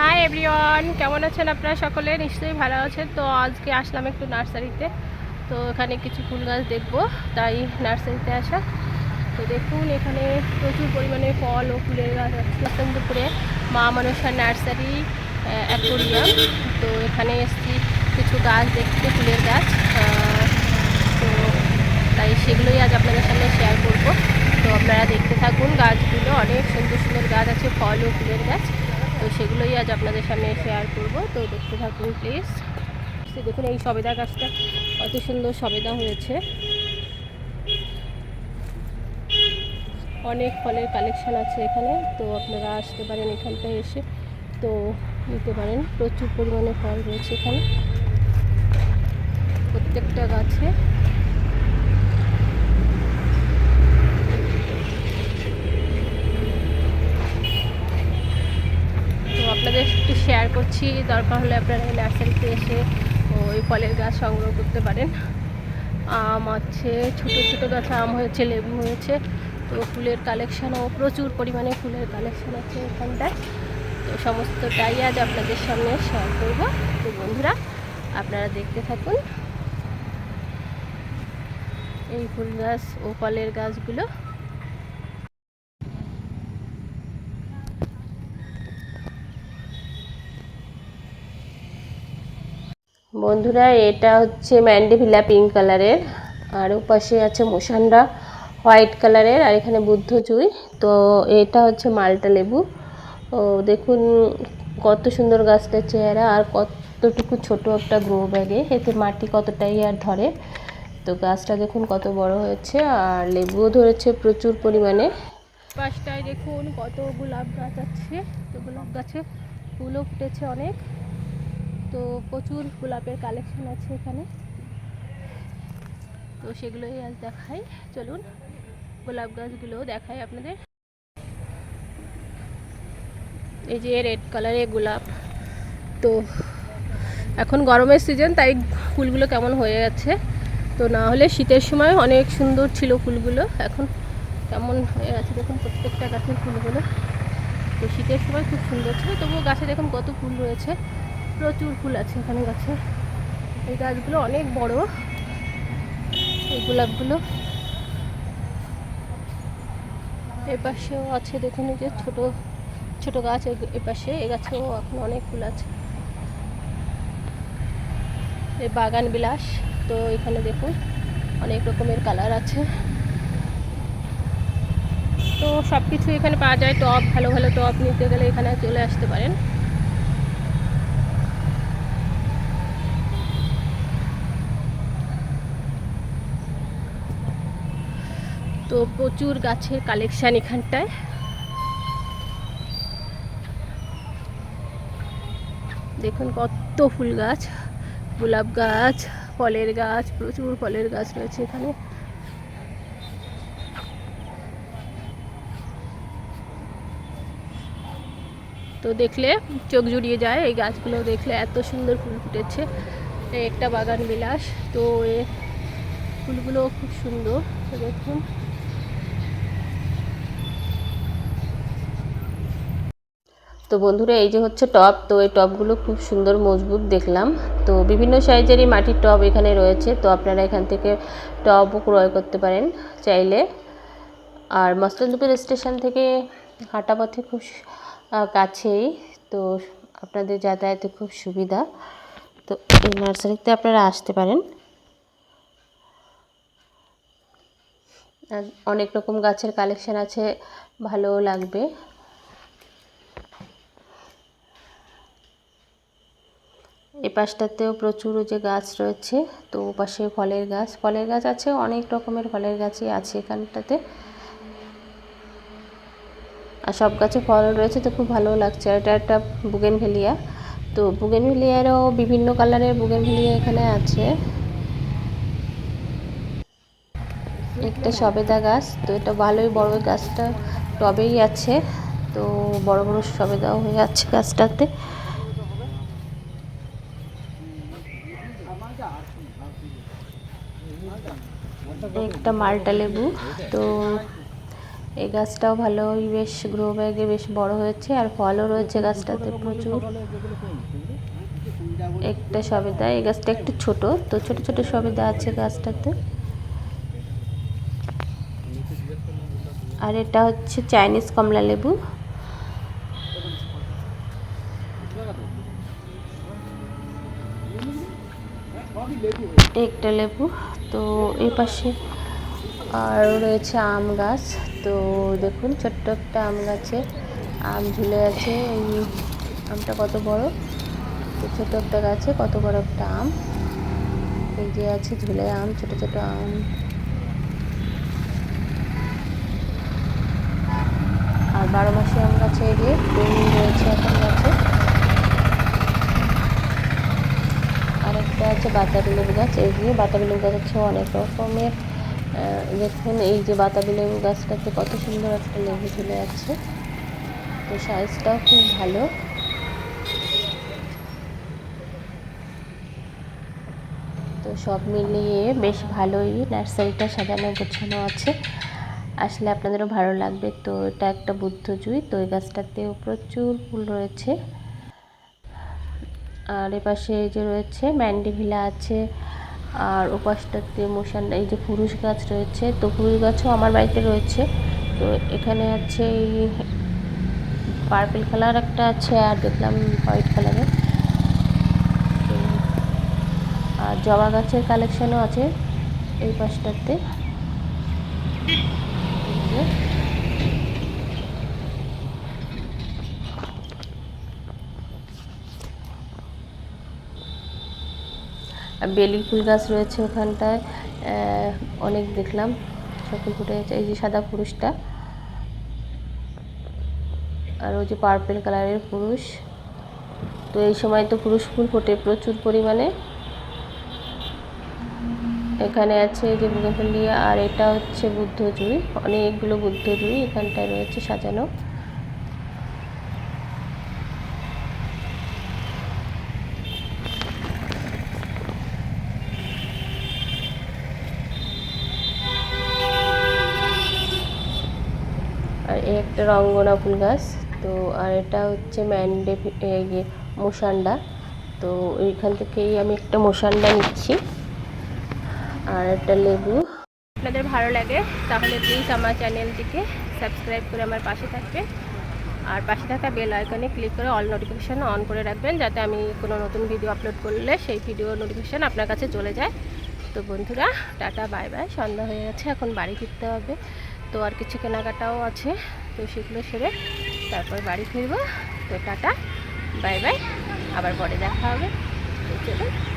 Hi everyone কেমন আছেন আপনারা সকলে? নিশ্চয়ই ভালো আছেন। তো আজকে আসলাম একটু নার্সারিতে। তো এখানে কিছু ফুল গাছ দেখব। তাই নার্সারিতে আসা। তো দেখুন, এখানে প্রচুর পরিমাণে ফল ও ফুলের গাছ আছে। বসন্তপুরে মা মনসা নার্সারি অ্যাকোরিয়াম। তো এখানে এসেছি কিছু গাছ দেখতে, ফুলের গাছ। তো তাই সেগুলোই আজ আপনাদের সামনে শেয়ার করব। তো আপনারা দেখতে থাকুন গাছগুলো। অনেক সুন্দর সুন্দর গাছ আছে, ফল ও ফুলের গাছ। সেগুলোই আজ আপনাদের সামনে শেয়ার করব। তো দেখতে থাকুন প্লিজ দেখুন, এই সবেদা গাছটা কত সুন্দর সবেদা হয়েছে। অনেক ফলের কালেকশন আছে এখানে, তো আপনারা আসতে পারেন এখানটায় এসে। তো নিতে পারেন, প্রচুর পরিমাণে ফল রয়েছে এখানে। প্রত্যেকটা গাছে তো আপনাদের একটু শেয়ার করছি। দরকার হলে আপনারা এই নার্সারিতে এসে ওই ফলের গাছ সংগ্রহ করতে পারেন। আম আছে, ছোট ছোট গাছে আম হয়েছে, লেবু হয়েছে। তো ফুলের কালেকশানও প্রচুর পরিমাণে ফুলের কালেকশান আছে এখানটায়। তো সমস্তটাই আজ আপনাদের সামনে শেয়ার করব। তো বন্ধুরা, আপনারা দেখতে থাকুন। এই ফুল গাছ ও ফলের গাছগুলো। বন্ধুরা, এটা হচ্ছে ম্যান্ডিভিলা পিঙ্ক কালারের, আর ওপাশে আছে মোসান্ডা হোয়াইট কালারের, আর এখানে বুদ্ধ চুই। তো এটা হচ্ছে মালটা লেবু। দেখুন, কত সুন্দর গাছটার চেহারা, আর কতটুকু ছোট একটা গ্রো ব্যাগে এতে মাটি কতটাই আর ধরে। তো গাছটা দেখুন কত বড় হয়েছে, আর লেবুও ধরেছে প্রচুর পরিমাণে। পাশটায় দেখুন কত গোলাপ গাছ আছে। তো গোলাপ গাছে ফুলও ফুটেছে অনেক। তো প্রচুর গোলাপের কালেকশন আছে এখানে। তো সেগুলোই আজ দেখাই। চলুন গোলাপ গাছগুলো দেখাই আপনাদের। এই যে রেড কালারের গোলাপ। তো এখন গরমের সিজন তাই ফুলগুলো কেমন হয়ে গেছে? তো না হলে শীতের সময় অনেক সুন্দর ছিল ফুলগুলো। এখন কেমন হয়ে গেছে দেখুন প্রত্যেকটা গাছের ফুলগুলো। তো শীতের সময় খুব সুন্দর ছিল, তবুও গাছে দেখুন কত ফুল রয়েছে। প্রচুর ফুল আছে এখানে গাছে। এই গাছগুলো অনেক বড়। এই গোলাপগুলো। এ পাশেও আছে, দেখুন যে ছোট ছোট গাছ এ- এ এ গাছেও এখন অনেক ফুল আছে। এই বাগান বিলাস, তো এখানে দেখুন অনেক রকমের কালার আছে। তো সব কিছু এখানে পাওয়া যায়, টপ, ভালো ভালো টপ নিতে গেলে এখানে চলে আসতে পারেন। প্রচুর গাছের কালেকশান এখানটায়। দেখুন কত ফুল গাছ, গোলাপ গাছ, ফলের গাছ, প্রচুর ফলের গাছ রয়েছে এখানে। তো দেখলে চোখ জুড়িয়ে যায়, এই গাছগুলো দেখলে এত সুন্দর ফুল ফুটেছে। একটা বাগান বিলাস, তো এ ফুলগুলো খুব সুন্দর দেখুন। তো বন্ধুরা, এই যে হচ্ছে টব তো এই টবগুলো খুব সুন্দর মজবুত দেখলাম। তো বিভিন্ন সাইজেরই মাটির টব এখানে রয়েছে, তো আপনারা এখান থেকে টবও ক্রয় করতে পারেন চাইলে। আর মস্তনদুপুর স্টেশন থেকে হাঁটা পথে খুব কাছেই, তো আপনাদের যাতায়াতে খুব সুবিধা। তো এই নার্সারিতে আপনারা আসতে পারেন। অনেক রকম গাছের কালেকশান আছে, ভালোও লাগবে। এই পাশটাতেও প্রচুর যে গাছ রয়েছে, তো পাশে ফলের গাছ। ফলের গাছ আছে, অনেক রকমের ফলের গাছই আছে এখানটাতে। আর সব গাছে ফল রয়েছে, তো খুব ভালো লাগছে। আর এটা একটা বুগেন ভেলিয়া তো বুগেন ভেলিয়ারও বিভিন্ন কালারের বুগেন ভেলিয়া এখানে আছে। একটা সবেদা গাছ, তো এটা ভালোই বড় গাছটা টবেই আছে। তো বড় বড় সবেদাও হয়ে যাচ্ছে গাছটাতে। একটা মালটা লেবু। তো এই গাছটাও ভালোই বেশ গ্রো ব্যাগে বেশ বড় হয়েছে, আর ফলও রয়েছে গাছটাতে প্রচুর। একটা সবেদা, এই গাছটা একটু ছোট, তো ছোট ছোট সবেদা আছে গাছটাতে। আর এটা হচ্ছে চাইনিজ কমলা লেবু। একটা লেবু, তো এই পাশে আর রয়েছে আম গাছ। তো দেখুন, ছোট্ট একটা আম গাছে আম ঝুলে আছে। এই আমটা কত বড়? তো ছোট একটা গাছে কত বড় একটা আম? এই যে আছে ঝুলে আম, ছোট ছোট আম। আর বারো মাসে আম গাছে এই যে রয়েছে এখন গাছে। আরেকটা আছে বাতাবি লেবু গাছ। এই যে বাতাবি লেবু গাছ হচ্ছে অনেক রকমের। দেখুন এই যে বাতাবি লেবু গাছটাতে কত সুন্দর একটা লেবু চলে আছে। তো সাইজটাও খুব ভালো। তো সব মিলিয়ে বেশ ভালোই নার্সারিটা সাজানো গোছানো আছে। আসলে আপনাদেরও ভালো লাগবে। তো এটা একটা বুদ্ধ জুই তো এই গাছটাতেও প্রচুর ফুল রয়েছে। আর এপাশে যে রয়েছে ম্যান্ডি ভিলা আছে, আর ওপাশটাতে মশান, এই যে পুরুষ গাছ রয়েছে, তো পুরুষ গাছও আমার বাড়িতে রয়েছে। তো এখানে আছে এই পার্পল কালার একটা আছে আর দেখলাম হোয়াইট কালারের। আর জবা গাছের কালেকশনও আছে এই পাশটাতে এই যে। আর বেলি ফুল গাছ রয়েছে ওখানটায় অনেক দেখলাম, সকল ফুটে গেছে। এই যে সাদা পুরুষটা, আর ওই যে পার্পেল কালারের পুরুষ। তো এই সময় তো পুরুষ ফুল ফোটে প্রচুর পরিমাণে। এখানে আছে যে বুগেনভেলিয়া আর এটা হচ্ছে বুদ্ধ বুদ্ধজুই অনেকগুলো বুদ্ধজুই এখানটায় রয়েছে সাজানো। রঙ্গনা ফুল গাছ, তো আর এটা হচ্ছে ম্যান্ডে ইয়ে মোসান্ডা তো এইখান থেকেই আমি একটা মোসান্ডা নিচ্ছি। আর একটা লেবু। আপনাদের ভালো লাগে, তাহলে প্লিজ আমার চ্যানেলটিকে সাবস্ক্রাইব করে আমার পাশে থাকবেন। আর পাশে থাকা বেল আইকনে ক্লিক করে অল নোটিফিকেশান অন করে রাখবেন, যাতে আমি কোনো নতুন ভিডিও আপলোড করলে সেই ভিডিও নোটিফিকেশান আপনার কাছে চলে যায়। তো বন্ধুরা, টাটা বাই বাই সন্ধ্যা হয়ে গেছে, এখন বাড়ি ফিরতে হবে। তো আর কিছু কেনাকাটাও আছে। তো সেগুলো সেরে তারপর বাড়ি ফিরবো। তো টাটা, বাই বাই, আবার পরে দেখা হবে। চলুন।